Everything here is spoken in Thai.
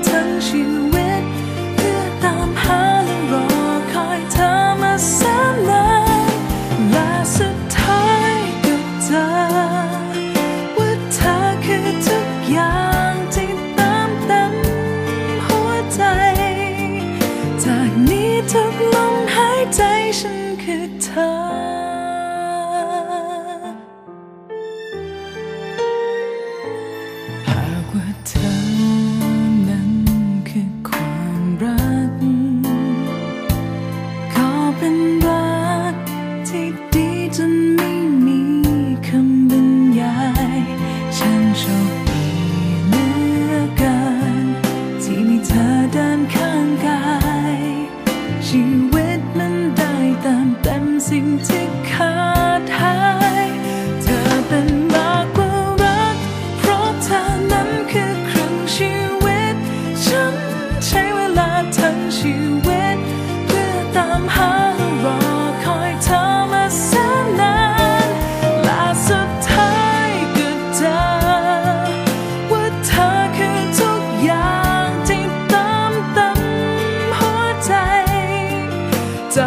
曾经。 จนไม่มีคำบรรยายฉันโชคดีเหลือเกินที่มีเธอเดินข้างกาย ชีวิตมันได้ตามเต็มสิ่งที่